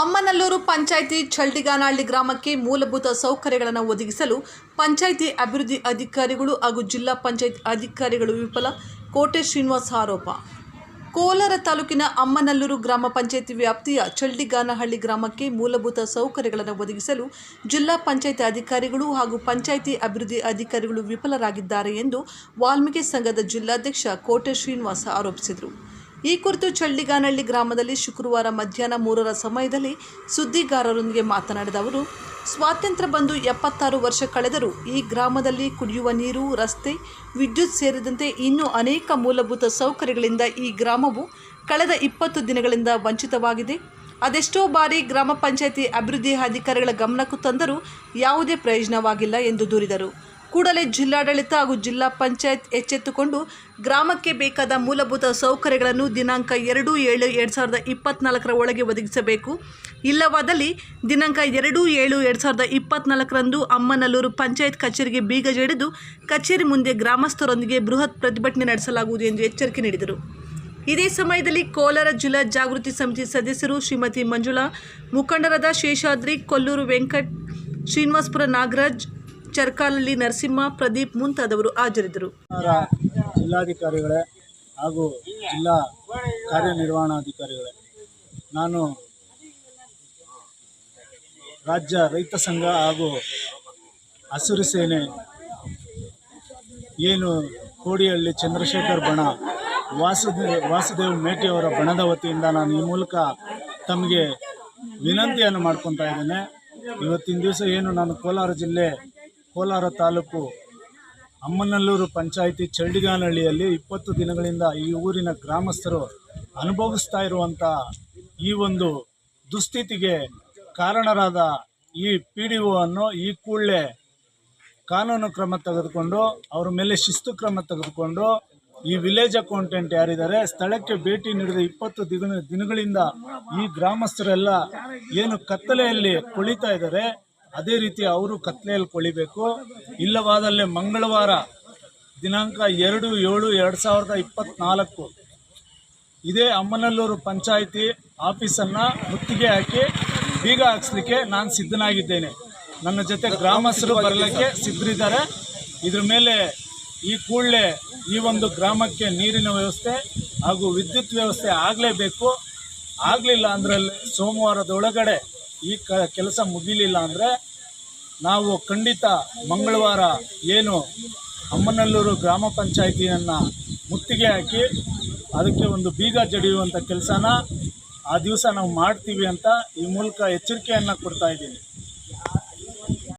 ಅಮ್ಮನಲ್ಲೂರು ಪಂಚಾಯಿತಿ ಚಳ್ಳಿಗಾನಹಳ್ಳಿ ಗ್ರಾಮಕ್ಕೆ ಮೂಲಭೂತ ಸೌಕರ್ಯಗಳನ್ನು ಒದಗಿಸಲು ಪಂಚಾಯಿತಿ ಅಭಿವೃದ್ಧಿ ಅಧಿಕಾರಿಗಳು ಹಾಗೂ ಜಿಲ್ಲಾ ಪಂಚಾಯತ್ ಅಧಿಕಾರಿಗಳು ವಿಫಲ. ಕೋಟೆ ಶ್ರೀನಿವಾಸ್ ಆರೋಪ. ಕೋಲಾರ ತಾಲೂಕಿನ ಅಮ್ಮನಲ್ಲೂರು ಗ್ರಾಮ ಪಂಚಾಯಿತಿ ವ್ಯಾಪ್ತಿಯ ಚಳ್ಳಿಗಾನಹಳ್ಳಿ ಗ್ರಾಮಕ್ಕೆ ಮೂಲಭೂತ ಸೌಕರ್ಯಗಳನ್ನು ಒದಗಿಸಲು ಜಿಲ್ಲಾ ಪಂಚಾಯಿತಿ ಅಧಿಕಾರಿಗಳು ಹಾಗೂ ಪಂಚಾಯಿತಿ ಅಭಿವೃದ್ಧಿ ಅಧಿಕಾರಿಗಳು ವಿಫಲರಾಗಿದ್ದಾರೆ ಎಂದು ವಾಲ್ಮೀಕಿ ಸಂಘದ ಜಿಲ್ಲಾಧ್ಯಕ್ಷ ಕೋಟೆ ಶ್ರೀನಿವಾಸ ಆರೋಪಿಸಿದರು. ಈ ಕುರಿತು ಚಳ್ಳಿಗಾನಹಳ್ಳಿ ಗ್ರಾಮದಲ್ಲಿ ಶುಕ್ರವಾರ ಮಧ್ಯಾಹ್ನ ಮೂರರ ಸಮಯದಲ್ಲಿ ಸುದ್ದಿಗಾರರೊಂದಿಗೆ ಮಾತನಾಡಿದ ಅವರು, ಸ್ವಾತಂತ್ರ್ಯ ಬಂದು ಎಪ್ಪತ್ತಾರು ವರ್ಷ ಕಳೆದರೂ ಈ ಗ್ರಾಮದಲ್ಲಿ ಕುಡಿಯುವ ನೀರು, ರಸ್ತೆ, ವಿದ್ಯುತ್ ಸೇರಿದಂತೆ ಇನ್ನೂ ಅನೇಕ ಮೂಲಭೂತ ಸೌಕರ್ಯಗಳಿಂದ ಈ ಗ್ರಾಮವು ಕಳೆದ ಇಪ್ಪತ್ತು ದಿನಗಳಿಂದ ವಂಚಿತವಾಗಿದೆ. ಅದೆಷ್ಟೋ ಬಾರಿ ಗ್ರಾಮ ಪಂಚಾಯಿತಿ ಅಭಿವೃದ್ಧಿ ಅಧಿಕಾರಿಗಳ ಗಮನಕ್ಕೂ ತಂದರೂ ಯಾವುದೇ ಪ್ರಯೋಜನವಾಗಿಲ್ಲ ಎಂದು ದೂರಿದರು. ಕೂಡಲೇ ಜಿಲ್ಲಾಡಳಿತ ಹಾಗೂ ಜಿಲ್ಲಾ ಪಂಚಾಯತ್ ಎಚ್ಚೆತ್ತುಕೊಂಡು ಗ್ರಾಮಕ್ಕೆ ಬೇಕಾದ ಮೂಲಭೂತ ಸೌಕರ್ಯಗಳನ್ನು ದಿನಾಂಕ ಎರಡು ಏಳು ಎರಡು ಸಾವಿರದ ಇಪ್ಪತ್ನಾಲ್ಕರ ಒಳಗೆ ಒದಗಿಸಬೇಕು. ಇಲ್ಲವಾದಲ್ಲಿ ದಿನಾಂಕ ಎರಡು ಏಳು ಎರಡು ಸಾವಿರದ ಇಪ್ಪತ್ನಾಲ್ಕರಂದು ಅಮ್ಮನಲ್ಲೂರು ಪಂಚಾಯತ್ ಕಚೇರಿಗೆ ಬೀಗ ಜಡಿದು ಕಚೇರಿ ಮುಂದೆ ಗ್ರಾಮಸ್ಥರೊಂದಿಗೆ ಬೃಹತ್ ಪ್ರತಿಭಟನೆ ನಡೆಸಲಾಗುವುದು ಎಂದು ಎಚ್ಚರಿಕೆ ನೀಡಿದರು. ಇದೇ ಸಮಯದಲ್ಲಿ ಕೋಲಾರ ಜಿಲ್ಲಾ ಜಾಗೃತಿ ಸಮಿತಿ ಸದಸ್ಯರು ಶ್ರೀಮತಿ ಮಂಜುಳಾ, ಮುಖಂಡರಾದ ಶೇಷಾದ್ರಿ, ಕೊಲ್ಲೂರು ವೆಂಕಟ್, ಶ್ರೀನಿವಾಸಪುರ ನಾಗರಾಜ್ ಚರ್ಕಾಲಲ್ಲಿ ನರಸಿಂಹ, ಪ್ರದೀಪ್ ಮುಂತಾದವರು ಹಾಜರಿದ್ದರು. ಜಿಲ್ಲಾಧಿಕಾರಿಗಳೇ ಹಾಗೂ ಜಿಲ್ಲಾ ಕಾರ್ಯನಿರ್ವಹಣಾಧಿಕಾರಿಗಳೇ, ನಾನು ರಾಜ್ಯ ರೈತ ಸಂಘ ಹಾಗೂ ಹಸಿರು ಸೇನೆ, ಏನು ಕೋಡಿಹಳ್ಳಿ ಚಂದ್ರಶೇಖರ್ ಬಣ, ವಾಸುದೇವ್ ವಾಸುದೇವ್ ಮೇಟಿಯವರ ಬಣದ ವತಿಯಿಂದ ನಾನು ಈ ಮೂಲಕ ತಮಗೆ ವಿನಂತಿಯನ್ನು ಮಾಡ್ಕೊತಾ ಇದ್ದೇನೆ. ಇವತ್ತಿನ ದಿವಸ ಏನು ನಾನು ಕೋಲಾರ ಜಿಲ್ಲೆ ಕೋಲಾರ ತಾಲೂಕು ಅಮ್ಮನಲ್ಲೂರು ಪಂಚಾಯಿತಿ ಚಳ್ಳಿಗಾನಹಳ್ಳಿಯಲ್ಲಿ ಇಪ್ಪತ್ತು ದಿನಗಳಿಂದ ಈ ಊರಿನ ಗ್ರಾಮಸ್ಥರು ಅನುಭವಿಸ್ತಾ ಇರುವಂಥ ಈ ಒಂದು ದುಸ್ಥಿತಿಗೆ ಕಾರಣರಾದ ಈ ಪಿ ಡಿ ಅನ್ನು ಈ ಕೂಡಲೇ ಕಾನೂನು ಕ್ರಮ ತೆಗೆದುಕೊಂಡು, ಅವ್ರ ಮೇಲೆ ಶಿಸ್ತು ಕ್ರಮ ತೆಗೆದುಕೊಂಡು ಈ ವಿಲೇಜ್ ಅಕೌಂಟೆಂಟ್ ಯಾರಿದ್ದಾರೆ, ಸ್ಥಳಕ್ಕೆ ಭೇಟಿ ನೀಡಿದ ಇಪ್ಪತ್ತು ದಿನ ದಿನಗಳಿಂದ ಈ ಗ್ರಾಮಸ್ಥರೆಲ್ಲ ಏನು ಕತ್ತಲೆಯಲ್ಲಿ ಕುಳಿತಾ ಇದ್ದಾರೆ ಅದೇ ರೀತಿ ಅವರು ಕತ್ಲೆಯಲ್ಲಿ ಕೊಳಿಬೇಕು. ಇಲ್ಲವಾದಲ್ಲಿ ಮಂಗಳವಾರ ದಿನಾಂಕ ಎರಡು ಏಳು ಎರಡು ಸಾವಿರದ ಇಪ್ಪತ್ತ್ನಾಲ್ಕು ಇದೇ ಅಮ್ಮನಲ್ಲೂರು ಪಂಚಾಯಿತಿ ಆಫೀಸನ್ನು ಮುತ್ತಿಗೆ ಹಾಕಿ ಬೀಗ ಹಾಕ್ಸ್ಲಿಕ್ಕೆ ನಾನು ಸಿದ್ಧನಾಗಿದ್ದೇನೆ. ನನ್ನ ಜೊತೆ ಗ್ರಾಮಸ್ಥರು ಬರಲಿಕ್ಕೆ ಸಿದ್ಧರಿದ್ದಾರೆ. ಇದ್ರ ಮೇಲೆ ಈ ಕೂಡಲೇ ಈ ಒಂದು ಗ್ರಾಮಕ್ಕೆ ನೀರಿನ ವ್ಯವಸ್ಥೆ ಹಾಗೂ ವಿದ್ಯುತ್ ವ್ಯವಸ್ಥೆ ಆಗಲೇಬೇಕು. ಆಗಲಿಲ್ಲ ಅಂದರೆ ಸೋಮವಾರದೊಳಗಡೆ ಈ ಕೆಲಸ ಮುಗಿಲಿಲ್ಲ ಅಂದರೆ ನಾವು ಖಂಡಿತ ಮಂಗಳವಾರ ಏನು ಅಮ್ಮನಲ್ಲೂರು ಗ್ರಾಮ ಪಂಚಾಯಿತಿಯನ್ನು ಮುತ್ತಿಗೆ ಹಾಕಿ ಅದಕ್ಕೆ ಒಂದು ಬೀಗ ಜಡಿಯುವಂಥ ಕೆಲಸನ ಆ ದಿವಸ ನಾವು ಮಾಡ್ತೀವಿ ಅಂತ ಈ ಮೂಲಕ ಎಚ್ಚರಿಕೆಯನ್ನು ಕೊಡ್ತಾ ಇದ್ದೀನಿ.